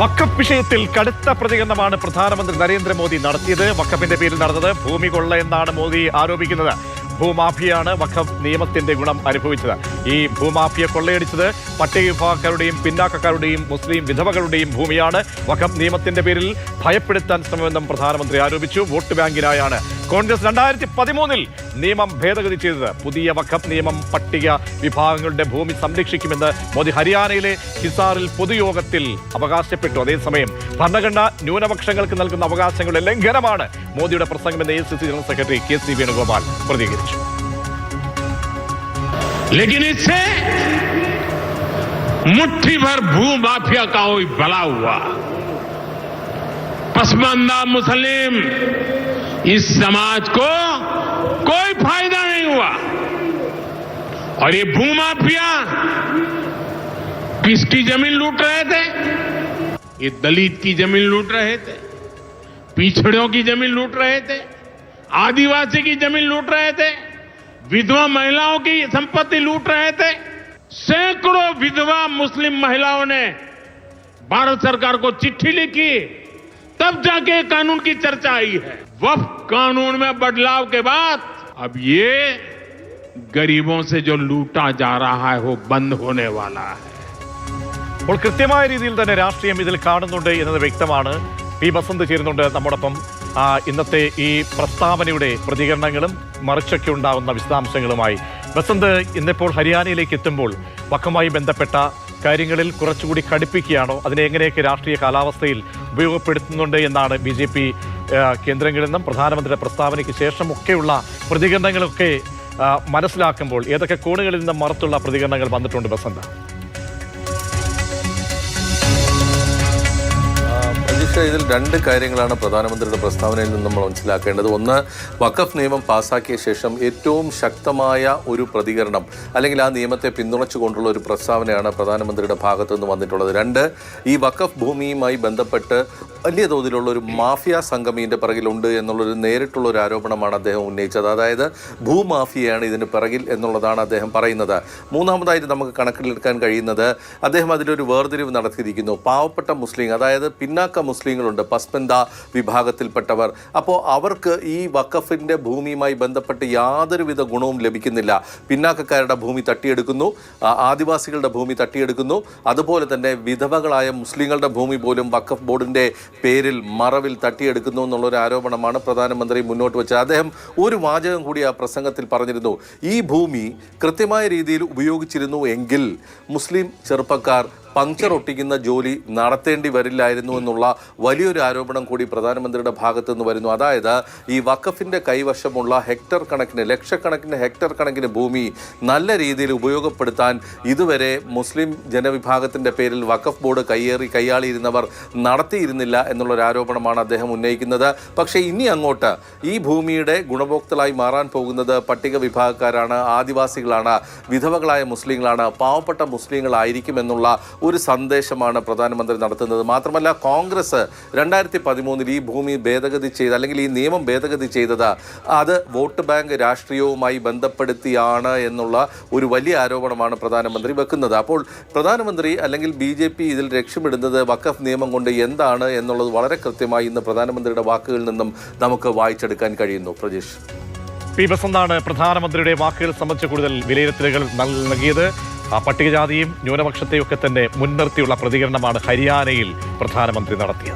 വക്കഫ് വിഷയത്തിൽ കടുത്ത പ്രതികരണമാണ് പ്രധാനമന്ത്രി നരേന്ദ്രമോദി നടത്തിയത്. വക്കഫിന്റെ പേരിൽ നടന്നത് ഭൂമി കൊള്ള എന്നാണ് മോദി ആരോപിക്കുന്നത്. ഭൂമാഫിയാണ് വഖഫ് നിയമത്തിന്റെ ഗുണം അനുഭവിച്ചത്. ഈ ഭൂമാഫിയെ കൊള്ളയടിച്ചത് പട്ടിക വിഭാഗക്കാരുടെയും പിന്നാക്കക്കാരുടെയും മുസ്ലിം വിധവകളുടെയും ഭൂമിയാണ്. വഖഫ് നിയമത്തിന്റെ പേരിൽ ഭയപ്പെടുത്താൻ ശ്രമമെന്നും പ്രധാനമന്ത്രി ആരോപിച്ചു. വോട്ട് ബാങ്കിനായാണ് കോൺഗ്രസ് രണ്ടായിരത്തി പതിമൂന്നിൽ നിയമം ഭേദഗതി ചെയ്തത് പുതിയ വഖഫ് നിയമം പട്ടിക വിഭാഗങ്ങളുടെ ഭൂമി സംരക്ഷിക്കുമെന്ന് മോദി ഹരിയാനയിലെ ഹിസാറിൽ പൊതുയോഗത്തിൽ അവകാശപ്പെട്ടു അതേസമയം ഭരണഘടന ന്യൂനപക്ഷങ്ങൾക്ക് നൽകുന്ന അവകാശങ്ങളുടെ ലംഘനമാണ് മോദിയുടെ പ്രസംഗമെന്ന് A C C general secretary K C Venugopal പ്രതികരിച്ചു लेकिन इससे मुट्ठी भर भू माफिया का कोई भला हुआ पसमानदा मुस्लिम इस समाज को कोई फ़ायदा नहीं हुआ। और ये भूमाफिया किसकी ज़मीन लूट रहे थे? ये दलित की ज़मीन लूट रहे थे, पिछड़ों की ज़मीन लूट रहे थे, आदिवासी की ज़मीन लूट रहे थे, विधवा महिलाओं की संपत्ति लूट रहे थे। सैकड़ों विधवा मुस्लिम महिलाओं ने भारत सरकार को चिट्ठी लिखी तब जाके कानून की चर्चा आई है वफ कानून में बदलाव के बाद अब ये गरीबों से जो लूटा जा रहा है वो बंद होने वाला है അപ്പോൾ കൃത്യമായ രീതിയിൽ തന്നെ രാഷ്ട്രീയം ഇതിൽ കാണുന്നുണ്ട് എന്നത് വ്യക്തമാണ് പി ബസന്ത് ചേരുന്നുണ്ട് നമ്മോടൊപ്പം ആ, ഇന്നത്തെ ഈ പ്രസ്താവനയുടെ പ്രതികരണങ്ങളും മറിച്ചൊക്കെ ഉണ്ടാവുന്ന വിശദാംശങ്ങളുമായി ബസന്ത് ഇന്നിപ്പോൾ ഹരിയാനയിലേക്ക് എത്തുമ്പോൾ വക്കവുമായി ബന്ധപ്പെട്ട കാര്യങ്ങളിൽ കുറച്ചുകൂടി കടുപ്പിക്കുകയാണോ അതിനെ എങ്ങനെയൊക്കെ രാഷ്ട്രീയ കാലാവസ്ഥയിൽ ഉപയോഗപ്പെടുത്തുന്നുണ്ട് എന്നാണ് ബി ജെ പി കേന്ദ്രങ്ങളിൽ നിന്നും പ്രധാനമന്ത്രിയുടെ പ്രസ്താവനയ്ക്ക് ശേഷമൊക്കെയുള്ള പ്രതികരണങ്ങളൊക്കെ മനസ്സിലാക്കുമ്പോൾ ഏതൊക്കെ കോണുകളിൽ നിന്നും മറത്തുള്ള പ്രതികരണങ്ങൾ വന്നിട്ടുണ്ട് ബസന്ത? ഇതിൽ രണ്ട് കാര്യങ്ങളാണ് പ്രധാനമന്ത്രിയുടെ പ്രസ്താവനയിൽ നിന്ന് നമ്മൾ മനസ്സിലാക്കേണ്ടത്. ഒന്ന് വഖഫ് നിയമം പാസാക്കിയ ശേഷം ഏറ്റവും ശക്തമായ ഒരു പ്രതികരണം അല്ലെങ്കിൽ ആ നിയമത്തെ പിന്തുണച്ചുകൊണ്ടുള്ള ഒരു പ്രസ്താവനയാണ് പ്രധാനമന്ത്രിയുടെ ഭാഗത്തു നിന്ന് വന്നിട്ടുള്ളത്. രണ്ട് ഈ വഖഫ് ഭൂമിയുമായി ബന്ധപ്പെട്ട് വലിയ തോതിലുള്ള ഒരു മാഫിയ സംഘം ഇതിന്റെ പിറകിലുണ്ട് എന്നുള്ളൊരു നേരിട്ടുള്ള ഒരു ആരോപണമാണ് അദ്ദേഹം ഉന്നയിച്ചത്. അതായത് ഭൂമാഫിയയാണ് ഇതിന് പിറകിൽ എന്നുള്ളതാണ് അദ്ദേഹം പറയുന്നത്. മൂന്നാമതായിട്ട് നമുക്ക് കണക്കിലെടുക്കാൻ കഴിയുന്നത് അദ്ദേഹം അതിലൊരു വേർതിരിവ് നടത്തിയിരിക്കുന്നു. പാവപ്പെട്ട മുസ്ലിം അതായത് പിന്നാക്ക മുസ്ലിങ്ങളുണ്ട് പസ്പന്ത വിഭാഗത്തിൽപ്പെട്ടവർ. അപ്പോൾ അവർക്ക് ഈ വഖഫിന്റെ ഭൂമിയുമായി ബന്ധപ്പെട്ട് യാതൊരുവിധ ഗുണവും ലഭിക്കുന്നില്ല. പിന്നാക്കക്കാരുടെ ഭൂമി തട്ടിയെടുക്കുന്നു ആദിവാസികളുടെ ഭൂമി തട്ടിയെടുക്കുന്നു. അതുപോലെ തന്നെ വിധവകളായ മുസ്ലിങ്ങളുടെ ഭൂമി പോലും വഖഫ് ബോർഡിന്റെ പേരിൽ മറവിൽ തട്ടിയെടുക്കുന്നു എന്നുള്ളൊരു ആരോപണമാണ് പ്രധാനമന്ത്രി മുന്നോട്ട് വെച്ചത്. അദ്ദേഹം ഒരു വാചകം കൂടി ആ പ്രസംഗത്തിൽ പറഞ്ഞിരുന്നു. ഈ ഭൂമി കൃത്യമായ രീതിയിൽ ഉപയോഗിച്ചിരുന്നു എങ്കിൽ മുസ്ലിം ചെറുപ്പക്കാർ പങ്ക്ചർ ഒട്ടിക്കുന്ന ജോലി നടത്തേണ്ടി വരില്ലായിരുന്നു എന്നുള്ള വലിയൊരു ആരോപണം കൂടി പ്രധാനമന്ത്രിയുടെ ഭാഗത്തു നിന്ന് വരുന്നു. അതായത് ഈ വഖഫിന്റെ കൈവശമുള്ള ഹെക്ടർ കണക്കിന് ലക്ഷക്കണക്കിന് ഹെക്ടർ കണക്കിന് ഭൂമി നല്ല രീതിയിൽ ഉപയോഗപ്പെടുത്താൻ ഇതുവരെ മുസ്ലിം ജനവിഭാഗത്തിന്റെ പേരിൽ വഖഫ് ബോർഡ് കയ്യേറി കൈയാളിയിരുന്നവർ നടത്തിയിരുന്നില്ല എന്നുള്ളൊരു ആരോപണമാണ് അദ്ദേഹം ഉന്നയിക്കുന്നത്. പക്ഷേ ഇനി അങ്ങോട്ട് ഈ ഭൂമിയുടെ ഗുണഭോക്താക്കളായി മാറാൻ പോകുന്നത് പട്ടിക വിഭാഗക്കാരാണ് ആദിവാസികളാണ് വിധവകളായ മുസ്ലിങ്ങളാണ് പാവപ്പെട്ട മുസ്ലിങ്ങളായിരിക്കും എന്നുള്ള ഒരു സന്ദേശമാണ് പ്രധാനമന്ത്രി നടത്തുന്നത്. മാത്രമല്ല കോൺഗ്രസ് രണ്ടായിരത്തി പതിമൂന്നിൽ ഈ ഭൂമി ഭേദഗതി ചെയ്ത് അല്ലെങ്കിൽ ഈ നിയമം ഭേദഗതി ചെയ്തത് അത് വോട്ട് ബാങ്ക് രാഷ്ട്രീയവുമായി ബന്ധപ്പെടുത്തിയാണ് എന്നുള്ള ഒരു വലിയ ആരോപണമാണ് പ്രധാനമന്ത്രി വെക്കുന്നത്. അപ്പോൾ പ്രധാനമന്ത്രി അല്ലെങ്കിൽ ബി ജെ പി ഇതിൽ ലക്ഷ്യമിടുന്നത് വഖഫ് നിയമം കൊണ്ട് എന്താണ് എന്നുള്ളത് വളരെ കൃത്യമായി ഇന്ന് പ്രധാനമന്ത്രിയുടെ വാക്കുകളിൽ നിന്നും നമുക്ക് വായിച്ചെടുക്കാൻ കഴിയുന്നു. പ്രജീഷ്. പി ബസന്താണ് പ്രധാനമന്ത്രിയുടെ വാക്കുകൾ സംബന്ധിച്ച് കൂടുതൽ വിലയിരുത്തലുകൾ നൽകിയത്. പട്ടികജാതിയും ന്യൂനപക്ഷത്തെയും ഒക്കെ തന്നെ മുൻനിർത്തിയുള്ള പ്രതികരണമാണ് ഹരിയാനയിൽ പ്രധാനമന്ത്രി നടത്തിയത്.